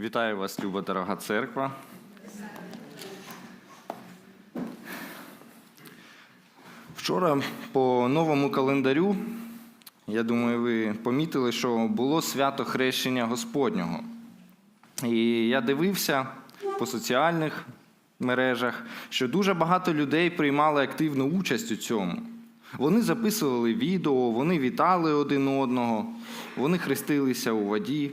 Вітаю вас, люба дорога церква. Вчора по новому календарю, я думаю, ви помітили, що було свято хрещення Господнього. І я дивився по соціальних мережах, що дуже багато людей приймали активну участь у цьому. Вони записували відео, вони вітали один одного, вони хрестилися у воді.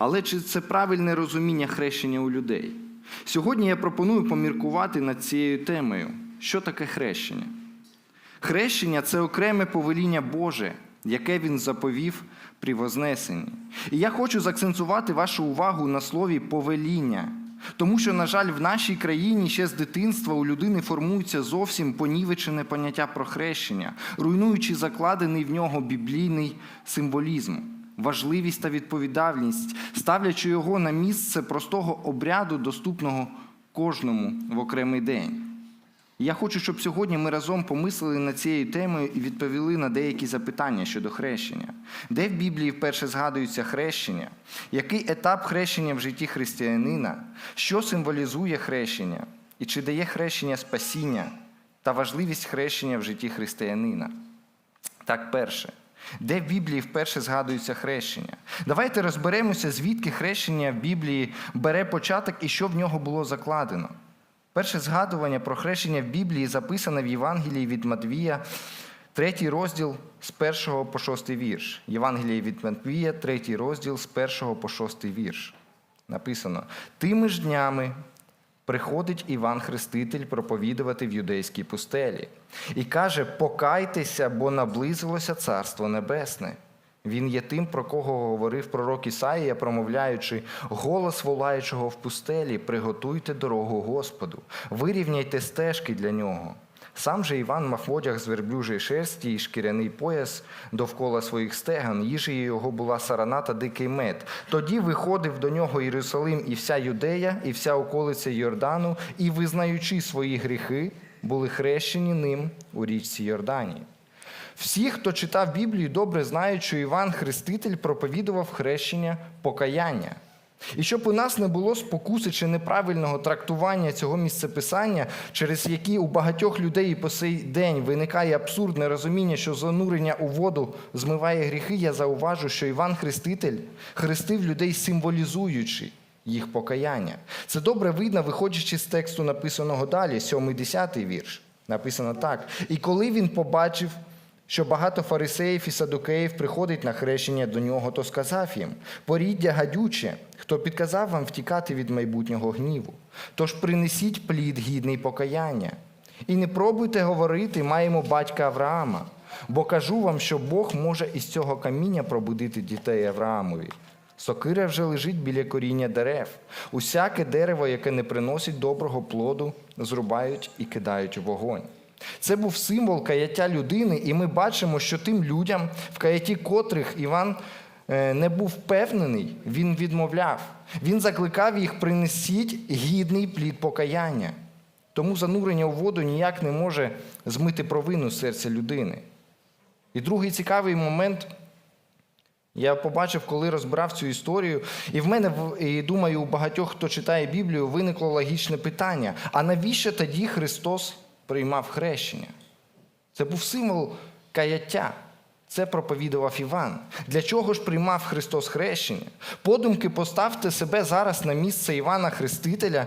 Але чи це правильне розуміння хрещення у людей? Сьогодні я пропоную поміркувати над цією темою. Що таке хрещення? Хрещення це окреме повеління Боже, яке він заповів при Вознесенні. І я хочу заакцентувати вашу увагу на слові повеління. Тому що, на жаль, в нашій країні ще з дитинства у людини формується зовсім понівечене поняття про хрещення, руйнуючи закладений в нього біблійний символізм, важливість та відповідальність, ставлячи його на місце простого обряду, доступного кожному в окремий день. Я хочу, щоб сьогодні ми разом помислили над цією темою і відповіли на деякі запитання щодо хрещення. Де в Біблії вперше згадується хрещення? Який етап хрещення в житті християнина? Що символізує хрещення? І чи дає хрещення спасіння та важливість хрещення в житті християнина? Так, перше. Де в Біблії вперше згадується хрещення? Давайте розберемося, звідки хрещення в Біблії бере початок і що в нього було закладено. Перше згадування про хрещення в Біблії записане в Євангелії від Матвія, третій розділ з 1 по 6 вірш. Євангеліє від Матвія, третій розділ з 1 по 6 вірш. Написано: Тими ж днями приходить Іван Хреститель проповідувати в юдейській пустелі і каже: Покайтеся, бо наблизилося Царство Небесне. Він є тим, про кого говорив пророк Ісаїя, промовляючи голос волаючого в пустелі, приготуйте дорогу Господу, вирівняйте стежки для нього. Сам же Іван мав одяг з верблюжої шерсті і шкіряний пояс довкола своїх стеган, їжею його була сарана та дикий мед. Тоді виходив до нього Єрусалим і вся Юдея, і вся околиця Йордану, і, визнаючи свої гріхи, були хрещені ним у річці Йордані. Всі, хто читав Біблію, добре знають, що Іван Хреститель проповідував хрещення покаяння. І щоб у нас не було спокуси чи неправильного трактування цього місцеписання, через які у багатьох людей і по сей день виникає абсурдне розуміння, що занурення у воду змиває гріхи, я зауважу, що Іван Хреститель хрестив людей, символізуючи їх покаяння. Це добре видно, виходячи з тексту, написаного далі, 7-10 вірш. Написано так. І коли він побачив, що багато фарисеїв і садукеїв приходить на хрещення до нього, то сказав їм: поріддя гадюче, хто підказав вам втікати від майбутнього гніву. Тож принесіть плід гідний покаяння. І не пробуйте говорити, маємо батька Авраама, бо кажу вам, що Бог може із цього каміння пробудити дітей Авраамові. Сокира вже лежить біля коріння дерев. Усяке дерево, яке не приносить доброго плоду, зрубають і кидають у вогонь. Це був символ каяття людини, і ми бачимо, що тим людям, в каятті котрих Іван е, не був впевнений, він відмовляв. Він закликав їх принесіть гідний плід покаяння. Тому занурення у воду ніяк не може змити провину з серця людини. І другий цікавий момент. Я побачив, коли розбирав цю історію, і в мене, і думаю, у багатьох, хто читає Біблію, виникло логічне питання: а навіщо тоді Христос приймав хрещення? Це був символ каяття. Це проповідував Іван. Для чого ж приймав Христос хрещення? Подумки поставте себе зараз на місце Івана Хрестителя,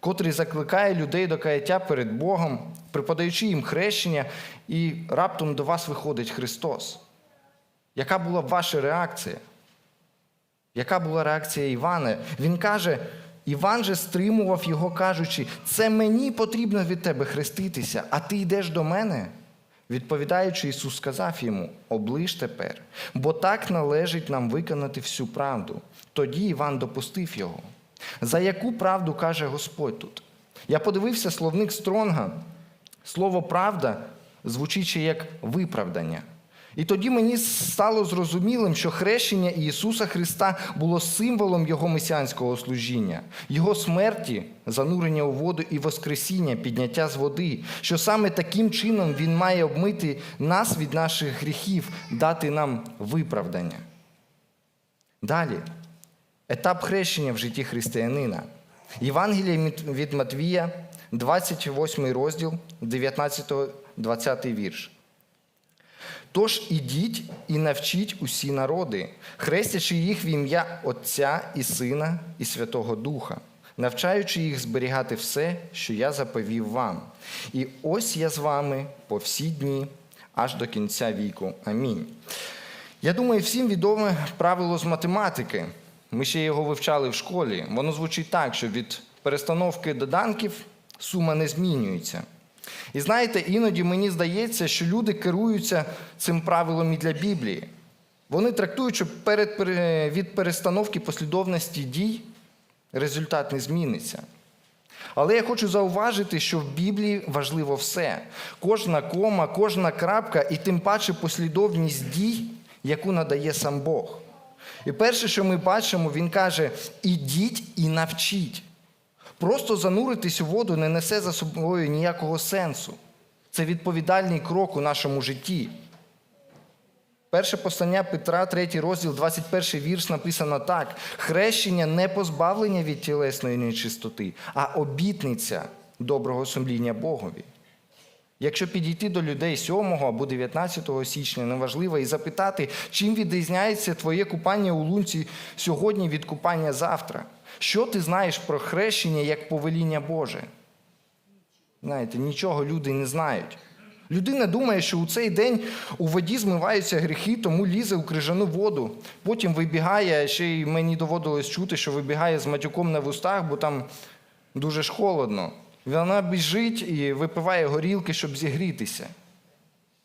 котрий закликає людей до каяття перед Богом, преподаючи їм хрещення, і раптом до вас виходить Христос. Яка була б ваша реакція? Яка була реакція Івана? Він каже, Іван же стримував його, кажучи, це мені потрібно від тебе хреститися, а ти йдеш до мене. Відповідаючи, Ісус сказав йому: оближ тепер, бо так належить нам виконати всю правду. Тоді Іван допустив його. За яку правду каже Господь тут? Я подивився словник Стронга. Слово правда звучить ще як виправдання. І тоді мені стало зрозумілим, що хрещення Ісуса Христа було символом Його месіанського служіння, Його смерті, занурення у воду і Воскресіння, підняття з води, що саме таким чином Він має обмити нас від наших гріхів, дати нам виправдання. Далі. етап хрещення в житті християнина. Євангеліє від- Матвія, 28 розділ, 19-20 вірш. Тож ідіть і навчіть усі народи, хрестячи їх в ім'я Отця і Сина і Святого Духа, навчаючи їх зберігати все, що я заповів вам. І ось я з вами по всі дні, аж до кінця віку. Амінь. Я думаю, всім відоме правило з математики. Ми ще його вивчали в школі. Воно звучить так, що від перестановки доданків сума не змінюється. І знаєте, іноді мені здається, що люди керуються цим правилом і для Біблії. Вони трактують, що перед, від перестановки послідовності дій результат не зміниться. Але я хочу зауважити, що в Біблії важливо все: кожна кома, кожна крапка і тим паче послідовність дій, яку надає сам Бог. І перше, що ми бачимо, він каже: ідіть і навчіть. Просто зануритись у воду не несе за собою ніякого сенсу. Це відповідальний крок у нашому житті. Перше послання Петра, 3 розділ, 21 вірш написано так: хрещення не позбавлення від тілесної нечистоти, а обітниця доброго сумління Богові. Якщо підійти до людей 7 або 19 січня, неважливо, і запитати, чим відрізняється твоє купання у лунці сьогодні від купання завтра, що ти знаєш про хрещення як повеління Боже? Знаєте, нічого люди не знають. Людина думає, що у цей день у воді змиваються гріхи, тому лізе у крижану воду. Потім вибігає, ще й мені доводилось чути, що вибігає з матюком на вустах, бо там дуже ж холодно. Вона біжить і випиває горілки, щоб зігрітися.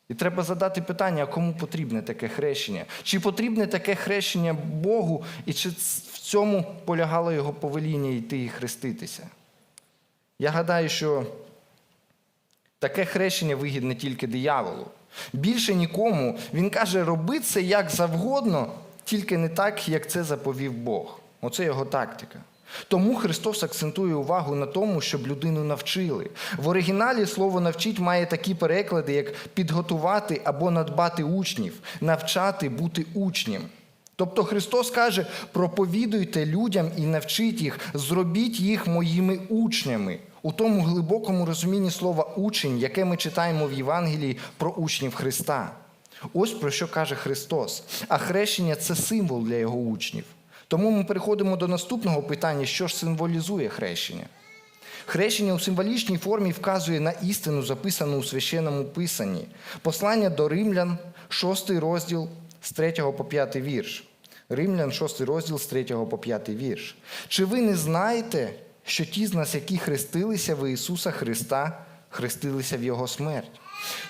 І треба задати питання, кому потрібне таке хрещення? Чи потрібне таке хрещення Богу, і чи в цьому полягало його повеління йти і хреститися? Я гадаю, що таке хрещення вигідне тільки дияволу. Більше нікому. Він каже, роби це як завгодно, тільки не так, як це заповів Бог. Оце його тактика. Тому Христос акцентує увагу на тому, щоб людину навчили. В оригіналі слово навчить має такі переклади, як підготувати або надбати учнів, навчати бути учнем. Тобто Христос каже: проповідуйте людям і навчіть їх, зробіть їх моїми учнями у тому глибокому розумінні слова учень, яке ми читаємо в Євангелії про учнів Христа. Ось про що каже Христос. А хрещення це символ для його учнів. Тому ми переходимо до наступного питання, що ж символізує хрещення. Хрещення у символічній формі вказує на істину, записану у священному писанні. Послання до римлян, 6 розділ з 3 по 5 вірш. Римлян, 6 розділ з 3 по 5 вірш. Чи ви не знаєте, що ті з нас, які хрестилися в Ісуса Христа, хрестилися в Його смерть?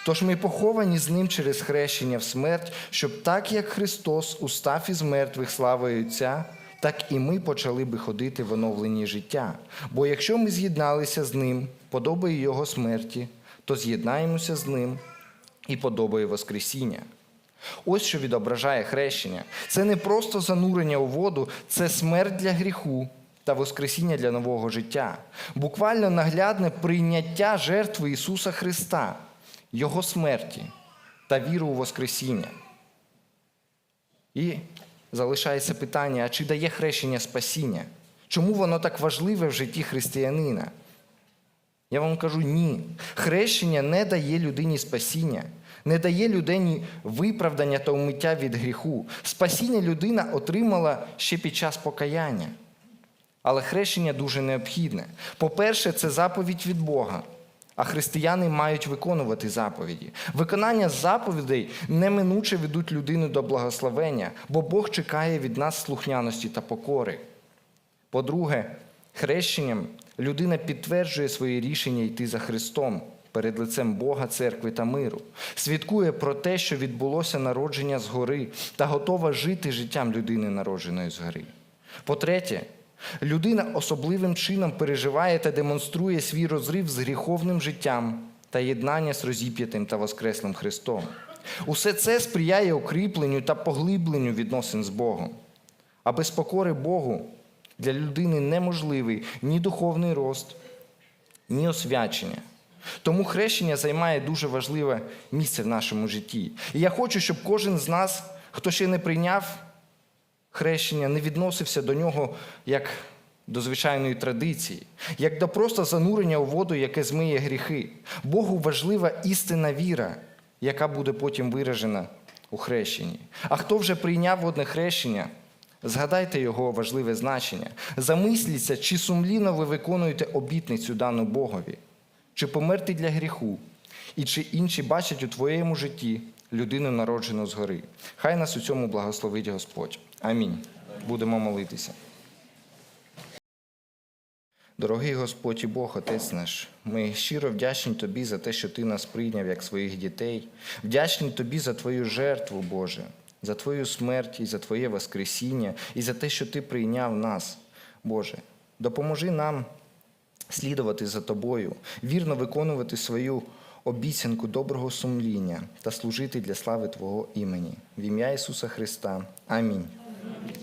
Тож ми поховані з Ним через хрещення в смерть, щоб так, як Христос устав із мертвих славою Отця, так і ми почали би ходити в оновленні життя. Бо якщо ми з'єдналися з Ним, подобою Його смерті, то з'єднаємося з Ним і подобою Воскресіння. Ось що відображає хрещення. Це не просто занурення у воду, це смерть для гріху та Воскресіння для нового життя. Буквально наглядне прийняття жертви Ісуса Христа, Його смерті та віру у Воскресіння. І залишається питання: а чи дає хрещення спасіння? Чому воно так важливе в житті християнина? Я вам кажу ні. Хрещення не дає людині спасіння, не дає людині виправдання та умиття від гріху. Спасіння людина отримала ще під час покаяння. Але хрещення дуже необхідне. По-перше, це заповідь від Бога. А християни мають виконувати заповіді. Виконання заповідей неминуче ведуть людину до благословення, бо Бог чекає від нас слухняності та покори. По-друге, хрещенням людина підтверджує своє рішення йти за Христом перед лицем Бога, церкви та миру, свідкує про те, що відбулося народження згори, та готова жити життям людини, народженої згори. По-третє, людина особливим чином переживає та демонструє свій розрив з гріховним життям та єднання з розіп'ятим та воскреслим Христом. Усе це сприяє укріпленню та поглибленню відносин з Богом. А без покори Богу для людини неможливий ні духовний рост, ні освячення. Тому хрещення займає дуже важливе місце в нашому житті. І я хочу, щоб кожен з нас, хто ще не прийняв хрещення не відносився до нього як до звичайної традиції, як до просто занурення у воду, яке змиє гріхи. Богу важлива істинна віра, яка буде потім виражена у хрещенні. А хто вже прийняв водне хрещення, згадайте його важливе значення. Замисліться, чи сумлінно ви виконуєте обітницю дану Богові, чи померти для гріху, і чи інші бачать у твоєму житті людину народжену згори. Хай нас у цьому благословить Господь. Амінь. Будемо молитися. Дорогий Господь і Бог, Отець наш, ми щиро вдячні Тобі за те, що Ти нас прийняв як своїх дітей. Вдячні Тобі за Твою жертву, Боже, за Твою смерть і за Твоє Воскресіння, і за те, що Ти прийняв нас, Боже. Допоможи нам слідувати за Тобою, вірно виконувати свою обіцянку доброго сумління та служити для слави Твого імені. В ім'я Ісуса Христа. Амінь. Amen.